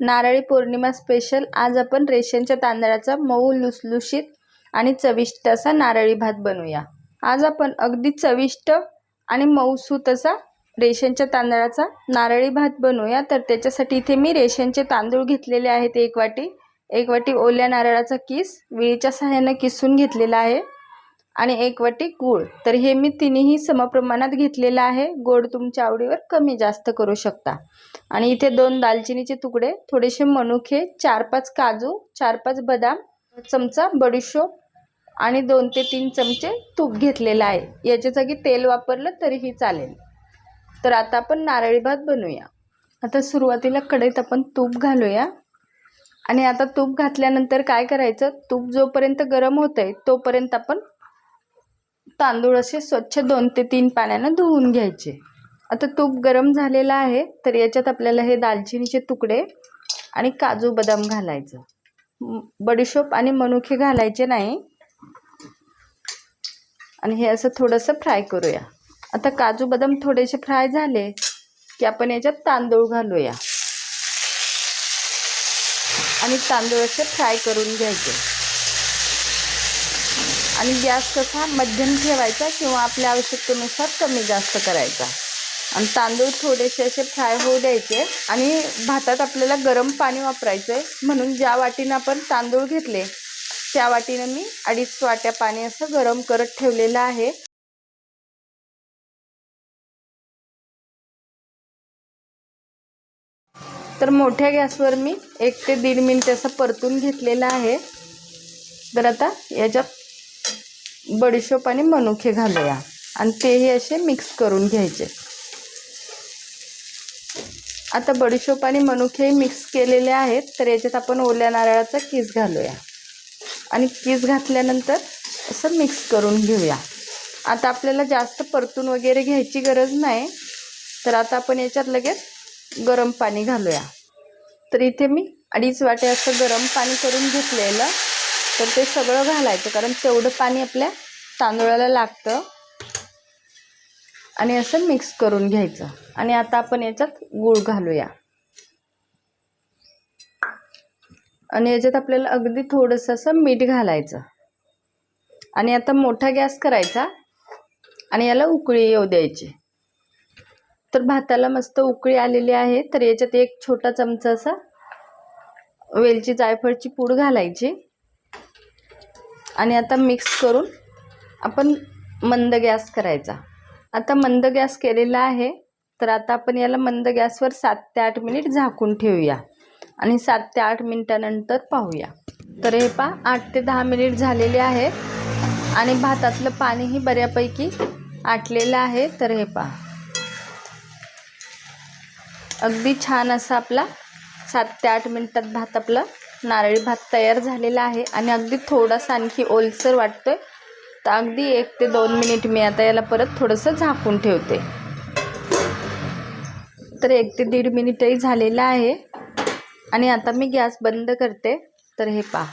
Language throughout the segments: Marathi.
नारळी पौर्णिमा स्पेशल आज आपण रेशनच्या तांदळाचा मऊ लुसलुशीत आणि चविष्ट असा नारळी भात बनवूया. आज आपण अगदी चविष्ट आणि मऊसूत असा रेशनच्या तांदळाचा नारळी भात बनवूया. तर त्याच्यासाठी इथे मी रेशनचे तांदूळ घेतलेले आहेत एक वाटी. एक वाटी ओल्या नारळाचा किस विळीच्या सहाय्यानं किसून घेतलेला आहे. आणि एक वाटी गूळ. तर हे मी तिन्ही समप्रमाणात घेतलेलं आहे. गोड तुमच्या आवडीवर कमी जास्त करू शकता. आणि इथे दोन दालचिनीचे तुकडे थोडेसे मनुखे चार पाच काजू चार पाच बदाम चमचा बडीशोप आणि दोन ते तीन चमचे तूप घेतलेलं आहे. याच्या जागी तेल वापरलं तरीही चालेल. तर आता आपण नारळी भात बनवूया. आता सुरुवातीला कढईत आपण तूप घालूया. आणि आता तूप घातल्यानंतर काय करायचं? तूप जोपर्यंत गरम होत आहे तोपर्यंत आपण तांदूळ असे स्वच्छ दोन ते तीन पाण्यानं धुवून घ्यायचे. आता तूप गरम झालेलं आहे तर याच्यात आपल्याला हे दालचिनीचे तुकडे आणि काजू बदाम घालायचं. बडीशोप आणि मनुके घालायचे नाही. आणि हे असं थोडंसं फ्राय करूया. आता काजू बदाम थोडेसे फ्राय झाले की आपण याच्यात तांदूळ घालूया. आणि तांदूळ असे फ्राय करून घ्यायचे. आणि गॅस कसा मध्यम ठेवायचा किंवा आपल्या आवश्यकतेनुसार कमी जास्त करायचा. आणि तांदूळ थोडेसे असे फ्राय होऊ द्यायचे आणि भातात आपल्याला गरम पाणी वापरायचं आहे म्हणून ज्या वाटीनं आपण तांदूळ घेतले त्या वाटीनं मी अडीच वाट्या पाणी असं गरम करत ठेवलेलं आहे. तर मोठ्या गॅसवर मी एक ते दीड मिनिट असं परतून घेतलेलं आहे. तर आता याच्यात बडीशोप आणि मनुके घालूया. आणि तेही असे मिक्स करून घ्यायचे. आता बडीशोप आणि मनुके मिक्स केलेले आहेत तर याच्यात आपण ओल्या नारळाचा किस घालूया. आणि किस घातल्यानंतर असं मिक्स करून घेऊया. आता आपल्याला जास्त परतून वगैरे घ्यायची गरज नाही तर आता आपण याच्यात लगेच गरम पाणी घालूया. तर इथे मी अडीच वाटे असं गरम पाणी करून घेतलेलं. तर ते सगळं घालायचं कारण तेवढं पाणी आपल्या तांदूळाला लागतं. आणि असं मिक्स करून घ्यायचं. आणि आता आपण याच्यात गूळ घालूया. आणि याच्यात आपल्याला अगदी थोडंसं असं मीठ घालायचं. आणि आता मोठा गॅस करायचा. आणि याला उकळी येऊ द्यायची. तर भाताला मस्त उकळी आलेली आहे. तर याच्यात एक छोटा चमचा असा वेलची जायफळची पूड घालायची. आणि आता मिक्स करून आपण मंद गॅस करायचा. आता मंद गॅस केलेला आहे तर आता आपण याला मंद गॅसवर सात ते आठ मिनिट झाकून ठेवूया. आणि सात ते आठ मिनिटानंतर पाहूया. तर हे पा आठ ते दहा मिनिट झालेले आहे. आणि भातातलं पाणीही बऱ्यापैकी आटलेलं आहे. तर हे पा अगदी छान असा आपला सात ते आठ मिनिटात भात आपलं नारळी भात तयार झालेला आहे आणि अगदी थोडासा आणखी ओलसर वाटतो आहे तर अगदी एक ते दोन मिनिट मी आता याला परत थोडंसं झाकून ठेवते. तर एक ते दीड मिनिटही झालेलं आहे. आणि आता मी गॅस बंद करते. तर हे पहा.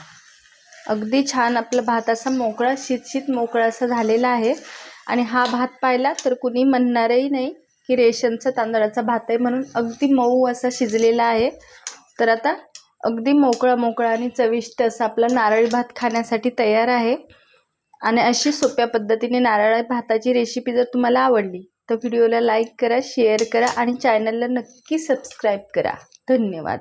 अगदी छान आपला भात असा मोकळा शीतशीत मोकळा असा झालेला आहे. आणि हा भात पाहिला तर कुणी म्हणणारही नाही की रेशनचा तांदळाचा भात आहे म्हणून अगदी मऊ असा शिजलेला आहे. तर आता अगदी मोकळा मोकळा आणि चविष्ट असा आपला नारळी भात खाण्यासाठी तयार आहे. आणि अशी सोप्या पद्धतीने नारळ भाताची रेसिपी जर तुम्हाला आवडली तर व्हिडिओला लाईक करा शेअर करा आणि चॅनलला नक्की सबस्क्राईब करा. धन्यवाद.